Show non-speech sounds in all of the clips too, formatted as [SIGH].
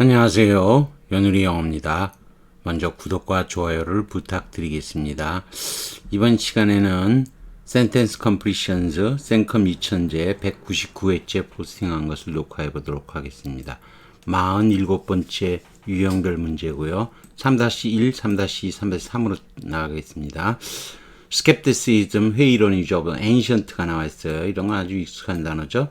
안녕하세요. 연우리 영어입니다. 먼저 구독과 좋아요를 부탁드리겠습니다. 이번 시간에는 Sentence Completions, 센컴 2000제 199회째 포스팅한 것을 녹화해 보도록 하겠습니다. 47번째 유형별 문제고요. 3-1, 3-2, 3-3으로 나가겠습니다. skepticism, 회의론이죠. ancient가 나와 있어요. 이런 건 아주 익숙한 단어죠.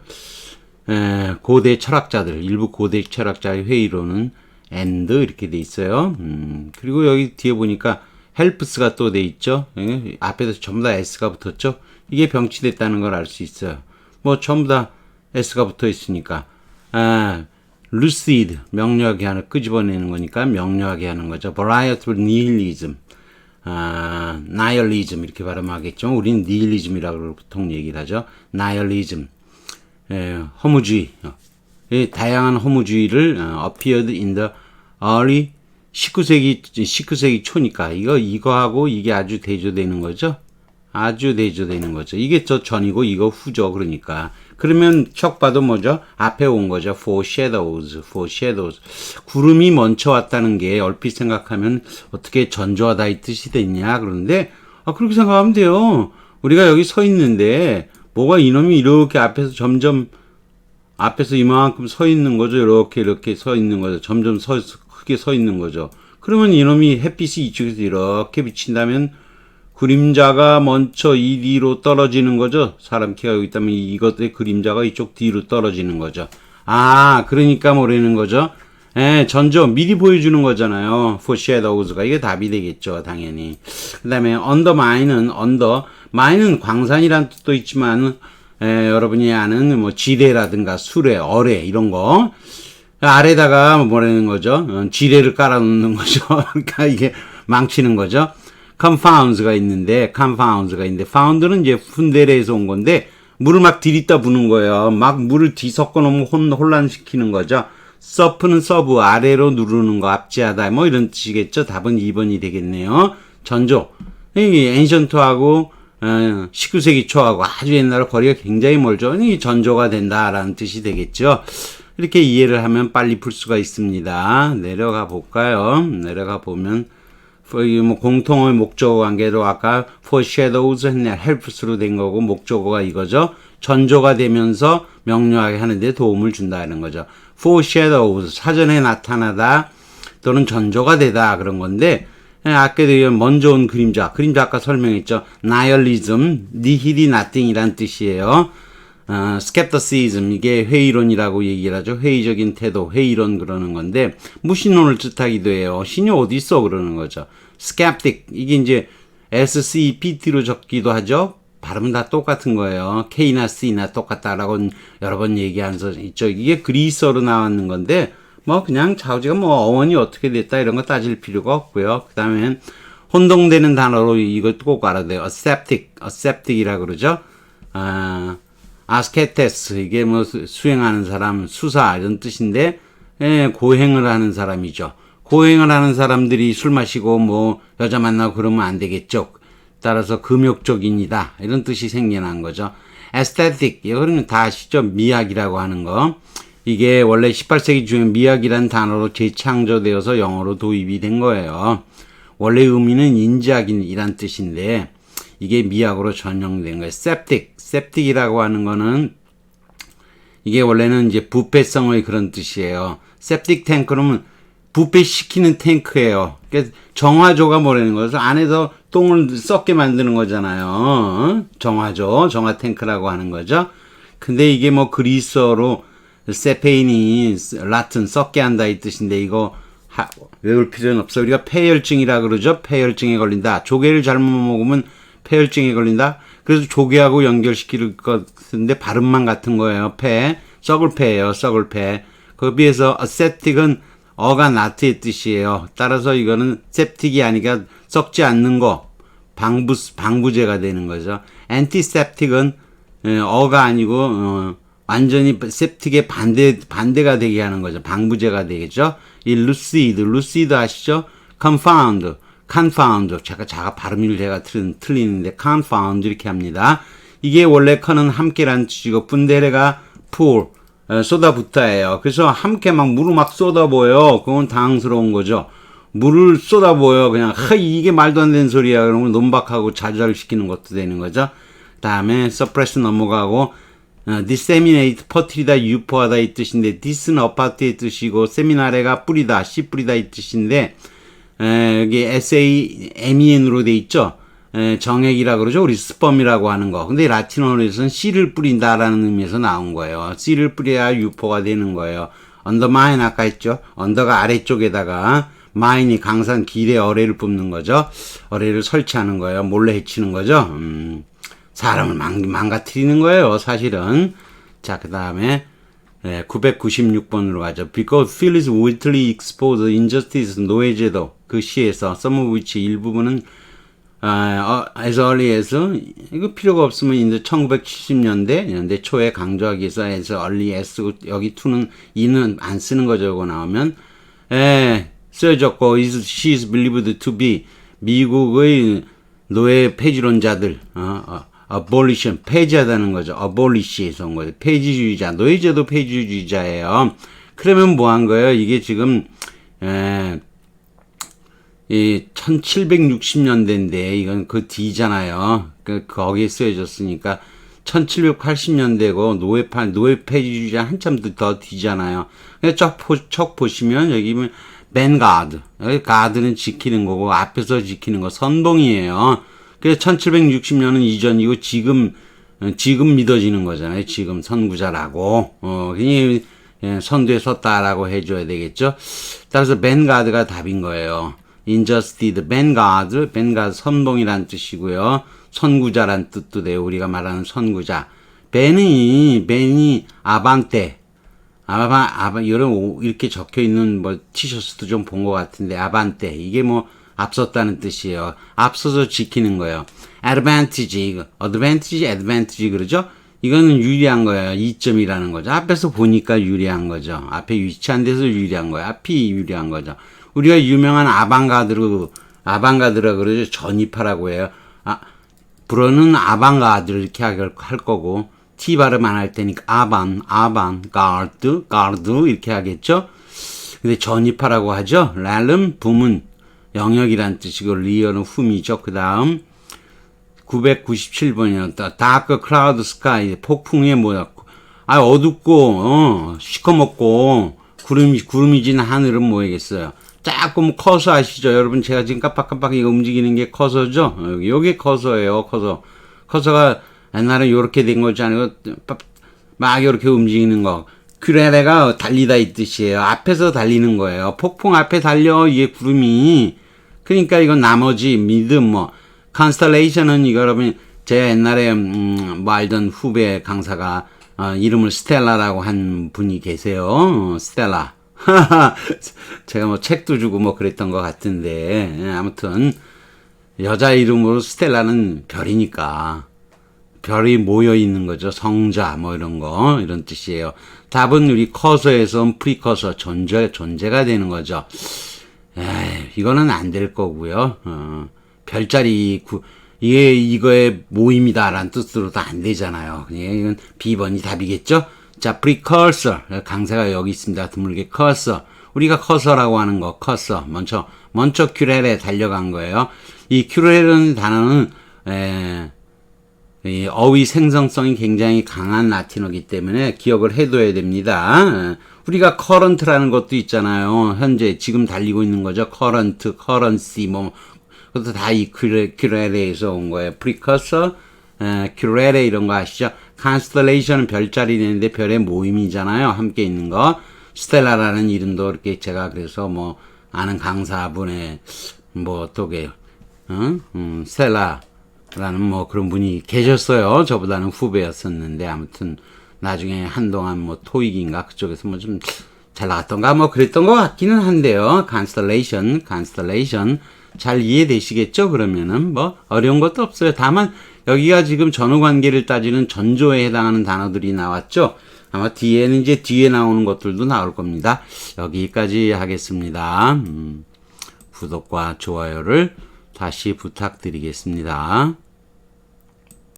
에, 고대 철학자들, 일부 고대 철학자의 회의로는 and 이렇게 돼 있어요. 음, 그리고 여기 뒤에 보니까 helps가 또 돼 있죠. 예, 앞에서 전부 다 s가 붙었죠. 이게 병치됐다는 걸 알 수 있어요. 뭐 전부 다 s가 붙어 있으니까 아, lucid 명료하게 하는 끄집어내는 거니까 명료하게 하는 거죠. varietal nihilism 아, nihilism 이렇게 발음하겠죠. 우리는 nihilism이라고 보통 얘기를 하죠. nihilism 예, 허무주의, 어, 이 다양한 허무주의를 어, appeared in the early 19세기 19세기 초니까 이거 이거하고 이게 아주 대조되는 거죠. 아주 대조되는 거죠. 이게 저 전이고 이거 후죠. 그러니까 그러면 척 봐도 뭐죠? 앞에 온 거죠. foreshadows, foreshadows. 구름이 먼저 왔다는 게 얼핏 생각하면 어떻게 전조하다 이 뜻이 됐냐 그런데 아 그렇게 생각하면 돼요. 우리가 여기 서 있는데 뭐가 이놈이 이렇게 앞에서 점점 앞에서 이만큼 서 있는 거죠. 이렇게 이렇게 서 있는 거죠. 점점 서 크게 서 있는 거죠. 그러면 이놈이 햇빛이 이쪽에서 이렇게 비친다면 그림자가 먼저 이 뒤로 떨어지는 거죠. 사람 키가 여기 있다면 이것의 그림자가 이쪽 뒤로 떨어지는 거죠. 아, 그러니까 뭐라는 거죠. 예, 전조 미리 보여주는 거잖아요. foreshadows가 이게 답이 되겠죠, 당연히. 그 다음에 undermine은 under 마인은 광산이란 뜻도 있지만 에, 여러분이 아는 뭐 지뢰라든가 수레, 어뢰 이런 거 아래다가 뭐라는 거죠? 어, 지뢰를 깔아놓는 거죠. [LAUGHS] 그러니까 이게 망치는 거죠. confounds가 있는데 confounds가 있는데 found는 이제 fun데레에서 온 건데 물을 막 들이다 부는 거예요. 막 물을 뒤섞어 놓으면 혼, 혼란시키는 거죠. 서프는 서브 아래로 누르는 거 압제하다 뭐 이런 뜻이겠죠. 답은 2번이 되겠네요. 전조. 이 엔션트하고 어, 19세기 초하고 아주 옛날로 거리가 굉장히 멀죠. 이 전조가 된다라는 뜻이 되겠죠. 이렇게 이해를 하면 빨리 풀 수가 있습니다. 내려가 볼까요? 내려가 보면 뭐 공통의 목적어 관계로 아까 foreshadows 했네 helps로 된 거고 목적어가 이거죠. 전조가 되면서 명료하게 하는데 도움을 준다는 거죠. foreshadows 사전에 나타나다 또는 전조가 되다 그런 건데 아까도 먼저 온 그림자 그림자 아까 설명했죠. nihilism nihil이 nothing이란 뜻이에요. 어, skepticism 이게 회의론이라고 얘기를 하죠. 회의적인 태도, 회의론 그러는 건데 무신론을 뜻하기도 해요. 신이 어디 있어 그러는 거죠. skeptic 이게 이제 S C P T로 적기도 하죠. 발음은 다 똑같은 거예요. K나 C나 똑같다라고 여러 번적 있죠. 이게 그리스어로 나왔는 건데 뭐 그냥 자우지가 뭐 어원이 어떻게 됐다 이런 거 따질 필요가 없고요. 그 다음엔 혼동되는 단어로 이것도 꼭 알아야 돼요. aseptic, aseptic이라 그러죠. 아, 아스케테스 이게 뭐 수행하는 사람, 수사 이런 뜻인데 예, 고행을 하는 사람이죠. 고행을 하는 사람들이 술 마시고 뭐 여자 만나고 그러면 안 되겠죠. 따라서 금욕적인이다 이런 뜻이 생겨난 거죠. aesthetic 이거는 다 아시죠? 미학이라고 하는 거. 이게 원래 18세기 중에 미학이라는 단어로 재창조되어서 영어로 도입이 된 거예요. 원래 의미는 인지학이란 뜻인데 이게 미학으로 전용된 거예요. septic, septic이라고 하는 거는 이게 원래는 이제 부패성의 그런 뜻이에요. septic 탱크는 부패시키는 탱크예요. 그러니까 정화조가 뭐라는 거죠? 안에서 똥을 썩게 만드는 거잖아요. 정화조, 정화 탱크라고 하는 거죠. 근데 이게 뭐 그리스어로 세페인이 라틴 썩게 한다 이 뜻인데 이거 하, 외울 필요는 없어. 우리가 폐혈증이라 그러죠. 폐혈증에 걸린다. 조개를 잘못 먹으면 폐혈증에 걸린다. 그래서 조개하고 연결시킬 것 같은데 발음만 같은 거예요. 폐 썩을 폐예요. 썩을 폐. 거기에 비해서 aesthetic은 어가 나트의 뜻이에요. 따라서 이거는 septic이 아니라 썩지 않는 거 방부 방부제가 되는 거죠. antiseptic은 어가 아니고 어, 완전히 septic의 반대 반대가 되게 하는 거죠. 방부제가 되겠죠. 이 lucid, lucid 아시죠? confound, confound. 제가 자가 발음을 제가 틀, 틀리는데 confound 이렇게 합니다. 이게 원래 컨은 함께란 뜻이고 분데레가 poor, 에, 쏟아붓다예요. 그래서 함께 막 물을 막 쏟아보여. 그건 당황스러운 거죠. 물을 쏟아보여. 그냥, 하, 이게 말도 안 되는 소리야. 그러면 논박하고 좌절시키는 것도 되는 거죠. 다음에, suppress 넘어가고, 어, disseminate, 퍼뜨리다, 유포하다 이 뜻인데, dis는 어파트의 뜻이고, 세미나레가 뿌리다, 씨 뿌리다 이 뜻인데, 에, 여기 S-A-M-E-N으로 돼 있죠? 에, 정액이라 그러죠? 우리 스펌이라고 하는 거. 근데 라틴어에서는 씨를 뿌린다라는 의미에서 나온 거예요. 씨를 뿌려야 유포가 되는 거예요. 언더마인 아까 했죠? 언더가 아래쪽에다가 마인이 강산 길에 어뢰를 뿜는 거죠. 어뢰를 설치하는 거예요. 몰래 해치는 거죠. 음, 사람을 망, 망가뜨리는 거예요. 사실은. 자, 그 다음에 네, 996번으로 가죠. Because Phil is widely exposed injustice, 노예제도 그 시에서 some of which 일부분은 아, 어, as early as 이거 필요가 없으면 이제 1970년대 연대 초에 강조하기 위해서 as early as 여기 to는 이는 안 쓰는 거죠. 고 나오면 예, 쓰여졌고 is she is believed to be 미국의 노예 폐지론자들 어, 어, abolition 폐지하다는 거죠. abolish에서 온 거죠. 폐지주의자 노예제도 폐지주의자예요. 그러면 뭐 한 거예요? 이게 지금 에, 이 1760년대인데 이건 그 뒤잖아요. 그 거기에 쓰여졌으니까 1780년대고 노예판 노예 폐지주의자 한참 더 뒤잖아요. 쭉 보시면 여기 보면 벤가드 여기 가드는 지키는 거고 앞에서 지키는 거 선봉이에요. 그래서 1760년은 이전 이고 지금 어, 지금 믿어지는 거잖아요. 지금 선구자라고 어 그냥 예, 선두에 섰다라고 해줘야 되겠죠. 따라서 벤가드가 답인 거예요. injustice, 벤가드, 벤가드 선봉이란 뜻이고요. 선구자란 뜻도 돼요. 우리가 말하는 선구자. 벤이 벤이 아반떼, 아바 아바 이런 오- 이렇게 적혀 있는 뭐 티셔츠도 좀 본 것 같은데 아반떼 이게 뭐 앞섰다는 뜻이에요. 앞서서 지키는 거예요. advantage 이거 advantage, advantage 그러죠? 이거는 유리한 거예요. 이점이라는 거죠. 앞에서 보니까 유리한 거죠. 앞에 위치한 데서 유리한 거예요. 앞이 유리한 거죠. 우리가 유명한 아방가드로 아방가드라 그러죠. 전이파라고 해요. 아, 불어는 아방가드 이렇게 할, 할 거고 T 발음 안 할 테니까 아반, 아반, 가드, 가드 이렇게 하겠죠. 근데 전이파라고 하죠. 랄름 부문 영역이란 뜻이고 리얼은 흠이죠. 그 다음 997번이었다. 다크 클라우드 스카이 폭풍의 뭐야? 아 어둡고 어 시커멓고 구름이 구름이 진 하늘은 뭐겠어요? 조금 커서 아시죠? 여러분 제가 지금 깜빡깜빡 이거 움직이는 게 커서죠? 여기 커서예요. 커서 커서가 옛날에 요렇게 된 거지 빡- 막 이렇게 움직이는 거. 큐레레가 달리다 이 뜻이에요. 앞에서 달리는 거예요. 폭풍 앞에 달려 이게 구름이. 그러니까 이건 나머지 믿음 뭐 컨스텔레이션은 이거 여러분 제 옛날에 음, 뭐 알던 후배 강사가 어, 이름을 스텔라라고 한 분이 계세요. 어, 스텔라. [LAUGHS] 제가 뭐 책도 주고 뭐 그랬던 것 같은데 예, 아무튼 여자 이름으로 스텔라는 별이니까 별이 모여 있는 거죠. 성자 뭐 이런 거 이런 뜻이에요. 답은 우리 커서에서 프리커서 존재 존재가 되는 거죠. 이거는 안 될 거고요. 어, 별자리 구, 이게 이거의 모임이다라는 뜻으로도 안 되잖아요. 그냥 이건 B번이 답이겠죠. 자, precursor 강세가 여기 있습니다. 드물게 cursor 우리가 커서라고 하는 거 커서 먼저 먼저 큐렐에 달려간 거예요. 이 큐렐이라는 단어는 에, 이 어휘 생성성이 굉장히 강한 라틴어기 때문에 기억을 해둬야 됩니다. 우리가 current라는 것도 있잖아요. 현재 지금 달리고 있는 거죠. current, currency 뭐 그것도 다 이 큐레레에서 온 거예요. 에, 큐레레 이런 거 아시죠? constellation은 별자리 되는데 별의 모임이잖아요. 함께 있는 거. 스텔라라는 이름도 이렇게 제가 그래서 뭐 아는 강사분의 뭐 어떻게 어? 음, 스텔라 라는 뭐 그런 분이 계셨어요. 저보다는 후배였었는데 아무튼 나중에 한동안 뭐 토익인가 그쪽에서 뭐 좀 잘 나갔던가 뭐 그랬던 것 같기는 한데요. constellation, constellation 잘 이해되시겠죠? 그러면은 뭐 어려운 것도 없어요. 다만 여기가 지금 전후 관계를 따지는 전조에 해당하는 단어들이 나왔죠. 아마 뒤에는 이제 뒤에 나오는 것들도 나올 겁니다. 여기까지 하겠습니다. 음, 구독과 좋아요를 다시 부탁드리겠습니다.